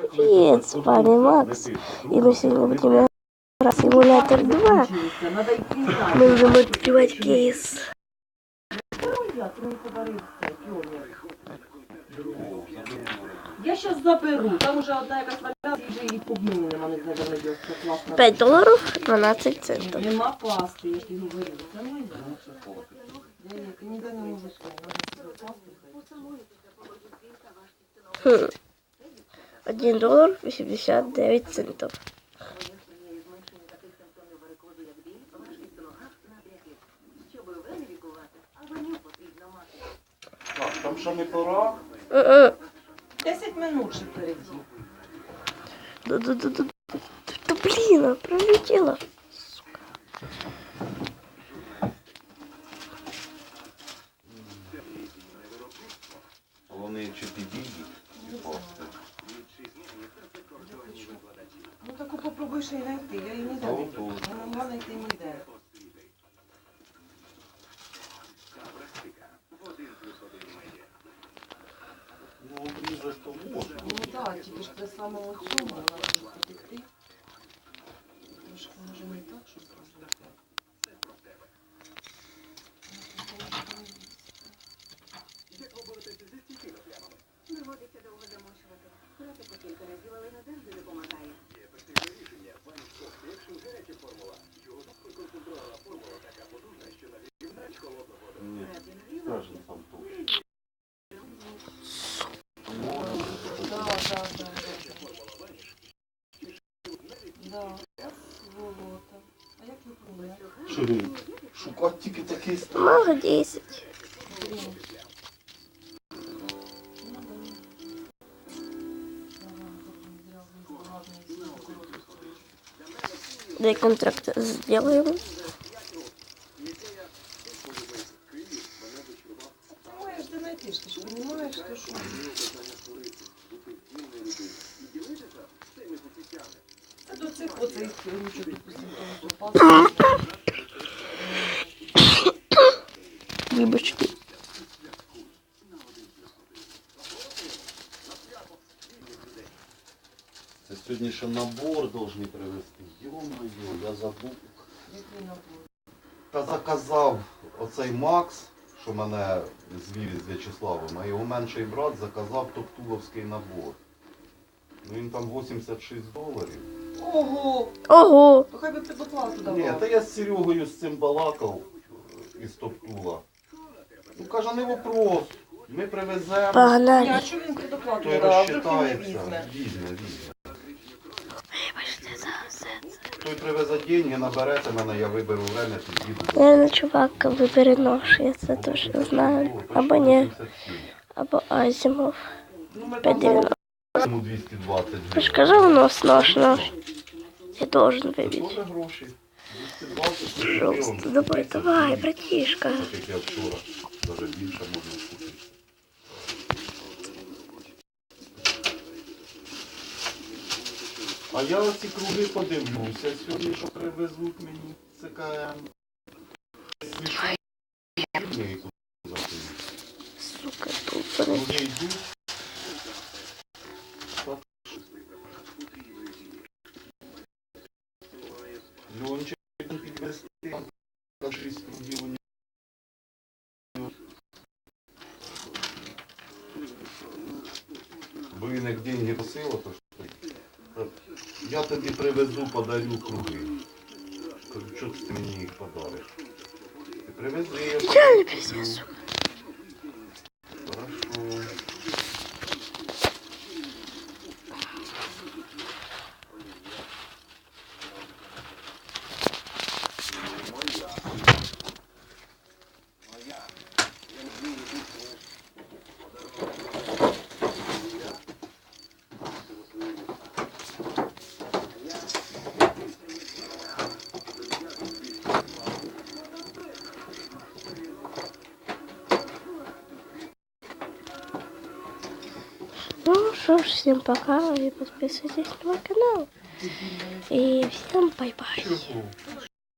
Привет, с вами Макс. И мы сегодня будем играть в симулятор 2. Мы будем открывать кейс. Я сейчас заберу. Там уже одна якась валяється, і вже її побнули, нема не знаю, де вона є. Це класно. 5 долларов 12 центов. Нема пасти, я тобі говорю. Це моя. Я ні- ніде не можу сказати. Надо собі пасти знайти. Хм. 1 доллар 89 центов. Так, там що не пора? М-м. 10 минут ще впереді. Да-да-да-да. Да блин, а пролетела. Вони чи підійдуть і пасти. Ну таку ще й знайти. Я її ніде не. Я не могла знайти ніде. Ну, обрізати то можна. Ну так, тільки ж при самому цьому але потекти. Трошки може не так, щоб зробити. Помили? Шукати тільки такий стан. Мало 10. Дай контракт сделаем. Що? Це до цих оцих ручок, допустим, Вибачте. Це сьогодні ще набор должны привезти. Йо-моє, я забув. Та заказав оцей Макс, що мене звів з В'ячеславом, а його менший брат заказав топтуловський набор. Ну він там 86 доларів. Ого! Ого! То хай би предоплату давав. Ні, та я з Серегою з цим балакав е, із Топтула. Ну каже, не вопрос. Ми привеземо, Ні, а Погнали. чого він той не дав? Вдруг він не розчитається. візьме? Візьме, візьме. Вибачте за все це. Той привезе деньги, наберете мене, я виберу время, під'їду. Наверное, чувак вибере нож, я це точно знаю. Або ні, або Азімов. Ну, ми там 5,90. Йому 220 Ти ж казав, у нас нож нож. Я должен Це вибити. теж гроші. 220 Пожалуйста, давай, давай, братишка. А я оці круги подивлюся сьогодні, що привезуть мені тут. Сука, тут. Льончик Блин, деньги просила, то що? Я тобі привезу, подарю круги. Кажу, що ти мені їх подариш? Ти привези, я я не пиздец, Ну что ж, всем пока и подписывайтесь на мой канал. И всем бай-бай.